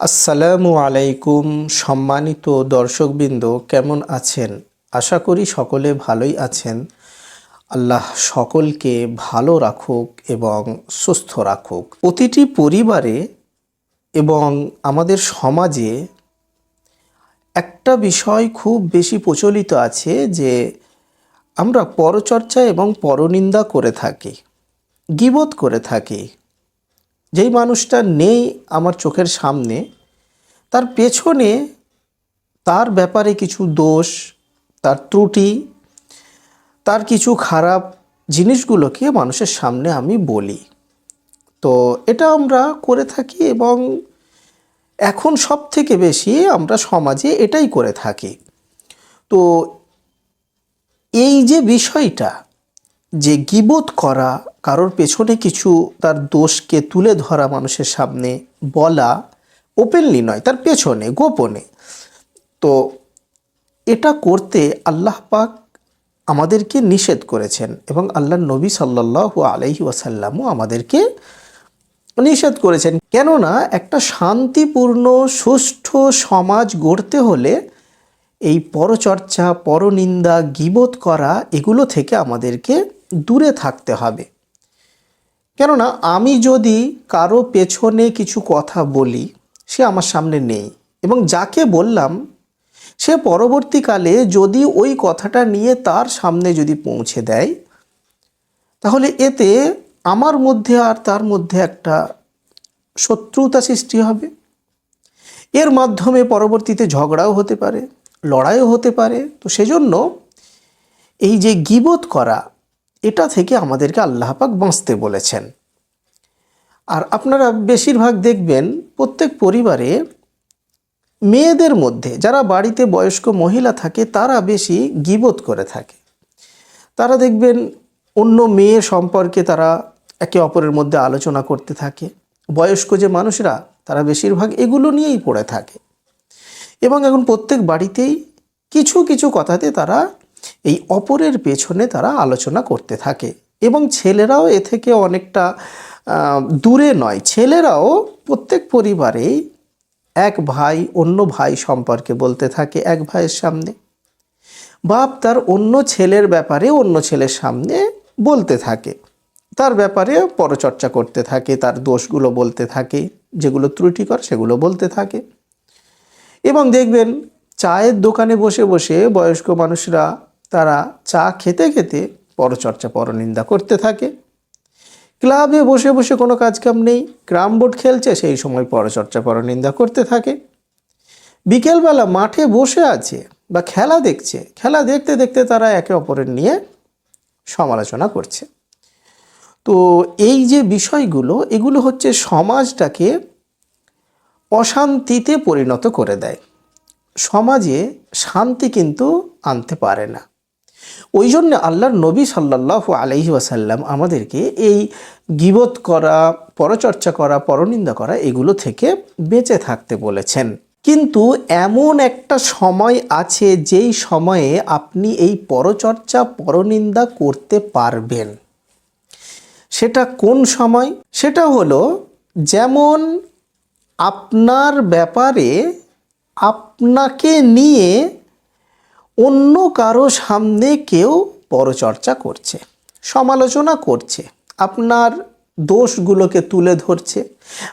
আসসালামু আলাইকুম সম্মানিত দর্শকবৃন্দ, কেমন আছেন? আশা করি সকলে ভালোই আছেন। আল্লাহ সকলকে ভালো রাখুক এবং সুস্থ রাখুক। প্রতিটি পরিবারে এবং আমাদের সমাজে একটা বিষয় খুব বেশি প্রচলিত আছে যে আমরা পরচর্চা এবং পরনিন্দা করে থাকি, গিবত করে থাকি। যেই মানুষটা নেই আমার চোখের সামনে, তার পেছনে তার ব্যাপারে কিছু দোষ, তার ত্রুটি, তার কিছু খারাপ জিনিসগুলোকে মানুষের সামনে আমি বলি। তো এটা আমরা করে থাকি এবং এখন সব থেকে বেশি আমরা সমাজে এটাই করে থাকি। তো এই যে বিষয়টা যে গিবোধ করা কারোর পেছনে কিছু তার দোষকে তুলে ধরা মানুষের সামনে বলা ওপেনলি নয়, তার পেছনে, গোপনে। তো এটা করতে আল্লাহ পাক আমাদেরকে নিষেধ করেছেন এবং আল্লাহ নবী সাল্লাহ আলহি ওয়াসাল্লামও আমাদেরকে নিষেধ করেছেন। কেননা একটা শান্তিপূর্ণ, সুষ্ঠু সমাজ গড়তে হলে এই পরচর্চা, পরনিন্দা গিবোধ করা, এগুলো থেকে আমাদেরকে দূরে থাকতে হবে। কেননা আমি যদি কারও পেছনে কিছু কথা বলি, সে আমার সামনে নেই। এবং যাকে বললাম, সে পরবর্তীকালে যদি ওই কথাটা নিয়ে তার সামনে যদি পৌঁছে দেয়, তাহলে এতে আমার মধ্যে আর তার মধ্যে একটা শত্রুতা সৃষ্টি হবে। এর মাধ্যমে পরবর্তীতে ঝগড়াও হতে পারে, লড়াইও হতে পারে। তো সেজন্য এই যে গিবোধ করা এটা থেকে আমাদেরকে আল্লাহ পাক বাঁচতে বলেছেন। আর আপনারা বেশিরভাগ দেখবেন প্রত্যেক পরিবারে মেয়েদের মধ্যে, যারা বাড়িতে বয়স্ক মহিলা থাকে, তারা বেশি গিবোধ করে থাকে। তারা দেখবেন অন্য মেয়ে সম্পর্কে তারা একে অপরের মধ্যে আলোচনা করতে থাকে। বয়স্ক যে মানুষরা, তারা বেশিরভাগ এগুলো নিয়েই পড়ে থাকে। এবং এখন প্রত্যেক বাড়িতেই কিছু কিছু কথাতে তারা এই অপরের পেছনে তারা আলোচনা করতে থাকে এবং ছেলেরাও এ থেকে অনেকটা দূরে নয়। ছেলেরাও প্রত্যেক পরিবারেই এক ভাই, অন্য ভাই সম্পর্কে বলতে থাকে এক ভাইয়ের সামনে। বাপ তার অন্য ছেলের ব্যাপারে অন্য ছেলের সামনে বলতে থাকে। তার ব্যাপারে পরচর্চা করতে থাকে, তার দোষগুলো বলতে থাকে, যেগুলো ত্রুটিকর সেগুলো বলতে থাকে। এবং দেখবেন, চায়ের দোকানে বসে বসে বয়স্ক মানুষরা তারা চা খেতে খেতে পরচর্চা পরনিন্দা করতে থাকে। ক্লাবে বসে বসে কোনো কাজকাম নেই। গ্রাম বোর্ড খেলছে, সেই সময় পরচর্চা পরনিন্দা করতে থাকে। বিকেলবেলা মাঠে বসে আছে বা খেলা দেখছে। খেলা দেখতে দেখতে তারা একে অপরের নিয়ে সমালোচনা করছে। তো এই যে বিষয়গুলো, এগুলো হচ্ছে সমাজটাকে অশান্তিতে পরিণত করে দেয়। সমাজে শান্তি কিন্তু আনতে পারে না। ওই জন্য আল্লাহর নবী সাল্লাহ আলহি ওয়াসাল্লাম আমাদেরকে এই গিবত করা, পরচর্চা করা, পরনিন্দা করা এগুলো থেকে বেঁচে থাকতে বলেছেন। কিন্তু এমন একটা সময় আছে যেই সময়ে আপনি এই পরচর্চা, পরনিন্দা করতে পারবেন। সেটা কোন সময়? সেটা হলো যেমন আপনার ব্যাপারে আপনাকে নিয়ে অন্য কারও সামনে কেউ পরচর্চা করছে, সমালোচনা করছে, আপনার দোষগুলোকে তুলে ধরছে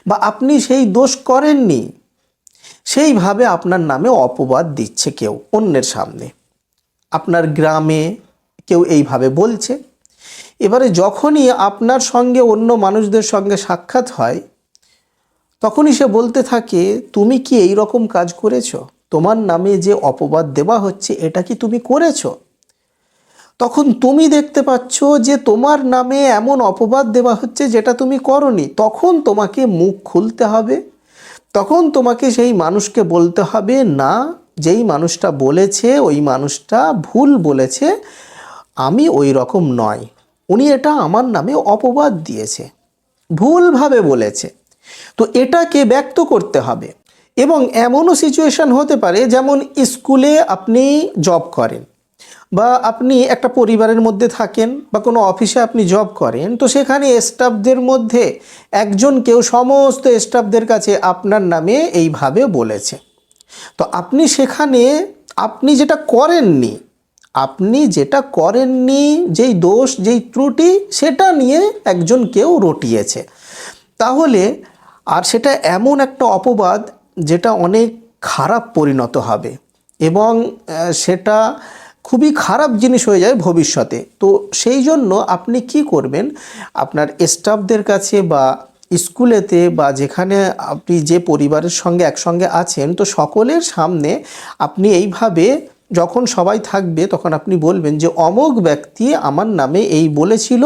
বা আপনি সেই দোষ করেননি, সেইভাবে আপনার নামে অপবাদ দিচ্ছে কেউ অন্যের সামনে। আপনার গ্রামে কেউ এইভাবে বলছে। এবারে যখনই আপনার সঙ্গে অন্য মানুষদের সঙ্গে সাক্ষাৎ হয়, তখনই সে বলতে থাকে, তুমি কি এই রকম কাজ করেছ? তোমার নামে যে অপবাদ দেওয়া হচ্ছে, এটা কি তুমি করেছ? তখন তুমি দেখতে পাচ্ছ যে তোমার নামে এমন অপবাদ দেওয়া হচ্ছে যেটা তুমি করনি। তখন তোমাকে মুখ খুলতে হবে। তখন তোমাকে সেই মানুষকে বলতে হবে, না, যেই মানুষটা বলেছে, ওই মানুষটা ভুল বলেছে। আমি ওই রকম নয়। উনি এটা আমার নামে অপবাদ দিয়েছে। ভুলভাবে বলেছে। তো এটাকে ব্যক্ত করতে হবে। এবং এমনও সিচুয়েশন হতে পারে যেমন স্কুলে আপনি জব করেন বা আপনি একটা পরিবারের মধ্যে থাকেন বা কোনো অফিসে আপনি জব করেন, তো সেখানে স্টাফদের মধ্যে একজন কেউ সমস্ত স্টাফদের কাছে আপনার নামে এইভাবে বলেছে। তো আপনি সেখানে, আপনি যেটা করেননি, আপনি যেটা করেননি, যেই দোষ, যেই ত্রুটি, সেটা নিয়ে একজন কেউ রটিয়েছে। তাহলে, আর সেটা এমন একটা অপবাদ যেটা অনেক খারাপ পরিণত হবে এবং সেটা খুবই খারাপ জিনিস হয়ে যায় ভবিষ্যতে। তো সেই জন্য আপনি কি করবেন, আপনার স্টাফদের কাছে বা স্কুলেতে বা যেখানে আপনি যে পরিবারের সঙ্গে একসঙ্গে আছেন, তো সকলের সামনে আপনি এইভাবে যখন সবাই থাকবে তখন আপনি বলবেন যে অমোক ব্যক্তি আমার নামে এই বলেছিল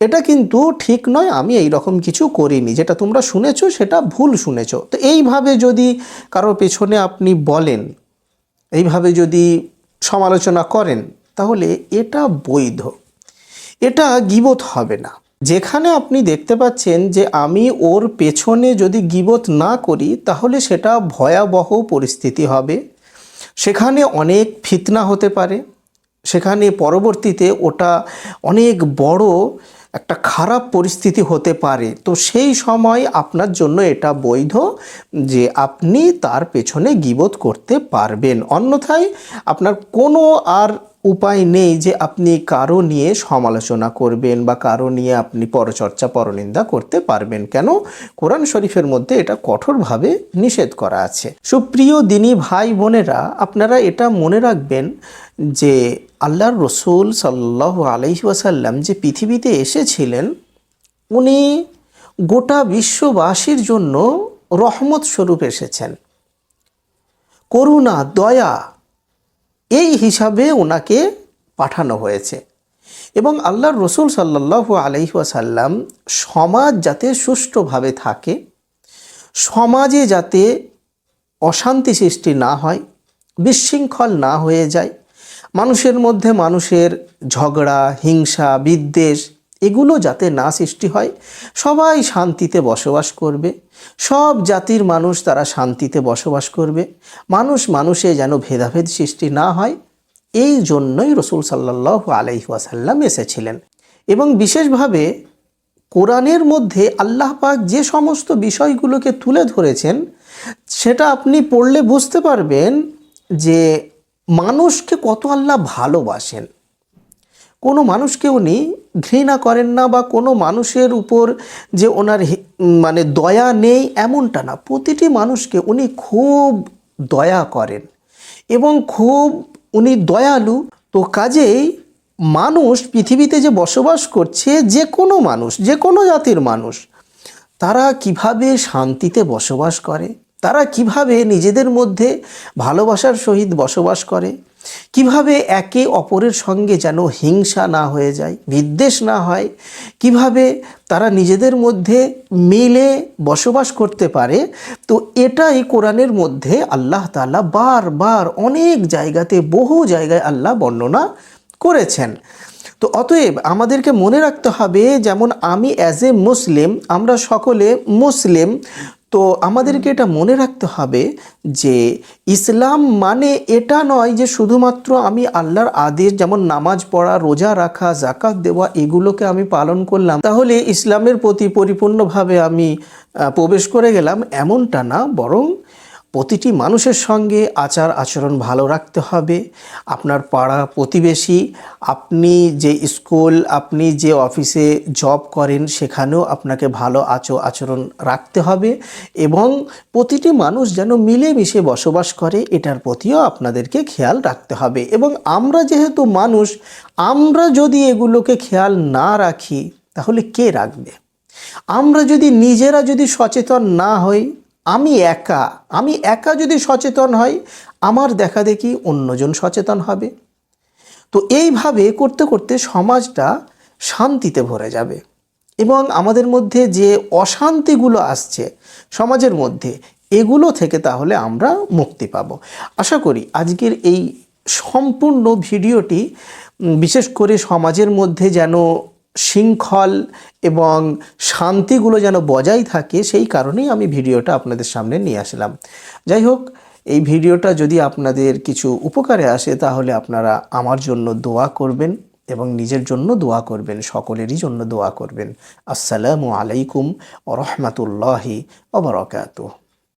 এটা কিন্তু ঠিক নয়, আমি এই রকম কিছু করিনি। যেটা তোমরা শুনেছো, সেটা ভুল শুনেছো। তো এইভাবে যদি কারোর পেছনে আপনি বলেন, এইভাবে যদি সমালোচনা করেন, তাহলে এটা বৈধ। এটা গিবত হবে না। যেখানে আপনি দেখতে পাচ্ছেন যে আমি ওর পেছনে যদি গিবত না করি, তাহলে সেটা ভয়াবহ পরিস্থিতি হবে। সেখানে অনেক ফিতনা হতে পারে। সেখানে পরবর্তীতে ওটা অনেক বড় একটা খারাপ পরিস্থিতি হতে পারে। তো সেই সময় আপনার জন্য এটা বৈধ যে আপনি তার পেছনে গিবোধ করতে পারবেন। অন্যথায় আপনার কোনো আর উপায় নেই যে আপনি কারও নিয়ে সমালোচনা করবেন বা কারও নিয়ে আপনি পরচর্চা, পরনিন্দা করতে পারবেন। কেন? কোরআন শরীফের মধ্যে এটা কঠোরভাবে নিষেধ করা আছে। সুপ্রিয় দিনী ভাই বোনেরা, আপনারা এটা মনে রাখবেন যে আল্লাহর রসুল সাল্লাহ আলহি যে পৃথিবীতে এসেছিলেন, উনি গোটা বিশ্ববাসীর জন্য রহমত স্বরূপ এসেছেন। করুণা, দয়া এই হিসাবে ওনাকে পাঠানো হয়েছে। এবং আল্লাহর রসুল সাল্লাহ আলহিহাসাল্লাম সমাজ যাতে সুষ্ঠুভাবে থাকে, সমাজে যাতে অশান্তি সৃষ্টি না হয়, বিশৃঙ্খল না হয়ে যায়, মানুষের মধ্যে মানুষের ঝগড়া, হিংসা, বিদ্বেষ এগুলো যাতে না সৃষ্টি হয়, সবাই শান্তিতে বসবাস করবে। সব জাতির মানুষ তারা শান্তিতে বসবাস করবে। মানুষ মানুষে যেন ভেদাভেদ সৃষ্টি না হয়, এই জন্যই রসুল সাল্লাহ আলাইহাসাল্লাম এসেছিলেন। এবং বিশেষভাবে কোরআনের মধ্যে আল্লাহ পাক যে সমস্ত বিষয়গুলোকে তুলে ধরেছেন, সেটা আপনি পড়লে বুঝতে পারবেন যে মানুষকে কত আল্লাহ ভালোবাসেন। কোনো মানুষকে উনি ঘৃণা করেন না বা কোনো মানুষের উপর যে ওনার মানে দয়া নেই এমনটা না। প্রতিটি মানুষকে উনি খুব দয়া করেন এবং খুব উনি দয়ালু। তো কাজেই মানুষ পৃথিবীতে যে বসবাস করছে, যে কোনো মানুষ, যে কোনো জাতির মানুষ, তারা কীভাবে শান্তিতে বসবাস করে? তারা কীভাবে নিজেদের মধ্যে ভালোবাসার সহিত বসবাস করে? কীভাবে একে অপরের সঙ্গে যেন হিংসা না হয়ে যায়, বিদ্বেষ না হয়, কীভাবে তারা নিজেদের মধ্যে মিলে বসবাস করতে পারে, তো এটাই কোরআনের মধ্যে আল্লাহ তাআলা বারবার অনেক জায়গাতে, বহু জায়গায় আল্লাহ বর্ণনা করেছেন। তো অতএব আমাদেরকে মনে রাখতে হবে যেমন আমি অ্যাজ এ মুসলিম আমরা সকলে মুসলিম তো আমাদেরকে এটা মনে রাখতে হবে যে ইসলাম মানে এটা নয় যে শুধুমাত্র আমি আল্লাহর আদেশ যেমন নামাজ পড়া রোজা রাখা জাকাত দেওয়া এগুলোকে আমি পালন করলাম। তাহলে ইসলামের প্রতি পরিপূর্ণভাবে আমি প্রবেশ করে গেলাম এমনটা না বরং প্রতিটি মানুষের সঙ্গে আচার আচরণ ভালো রাখতে হবে। আপনার পাড়া প্রতিবেশী, আপনি যে স্কুল, আপনি যে অফিসে জব করেন, সেখানেও আপনাকে ভালো আচো আচরণ রাখতে হবে এবং প্রতিটি মানুষ যেন মিলেমিশে বসবাস করে, এটার প্রতিও আপনাদেরকে খেয়াল রাখতে হবে। এবং আমরা যেহেতু মানুষ, আমরা যদি এগুলোকে খেয়াল না রাখি, তাহলে কে রাখবে? আমরা যদি নিজেরা যদি সচেতন না হই আমি একা আমি একা যদি সচেতন হই, আমার দেখা দেখি অন্যজন সচেতন হবে। তো এইভাবে করতে করতে সমাজটা শান্তিতে ভরে যাবে এবং আমাদের মধ্যে যে অশান্তিগুলো আসছে সমাজের মধ্যে, এগুলো থেকে তাহলে আমরা মুক্তি পাব। আশা করি আজকের এই সম্পূর্ণ ভিডিওটি বিশেষ করে সমাজের মধ্যে যেন শৃঙ্খল এবং শান্তিগুলো যেন বজায় থাকে, সেই কারণেই আমি ভিডিওটা আপনাদের সামনে নিয়ে আসলাম। যাই হোক, এই ভিডিওটা যদি আপনাদের কিছু উপকারে আসে, তাহলে আপনারা আমার জন্য দোয়া করবেন এবং নিজের জন্য দোয়া করবেন, সকলেরই জন্য দোয়া করবেন। আসসালামু আলাইকুম ও রহমতুল্লাহি ওবরাকাতুহ